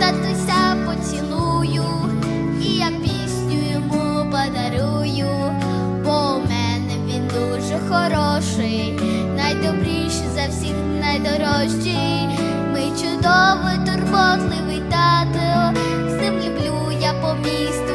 татуся поцілую, і я пісню йому подарую, бо у мене він дуже хороший, найдобріший за всіх найдорожчий. Ми чудовий, турботливий тато, з ним люблю я поміст.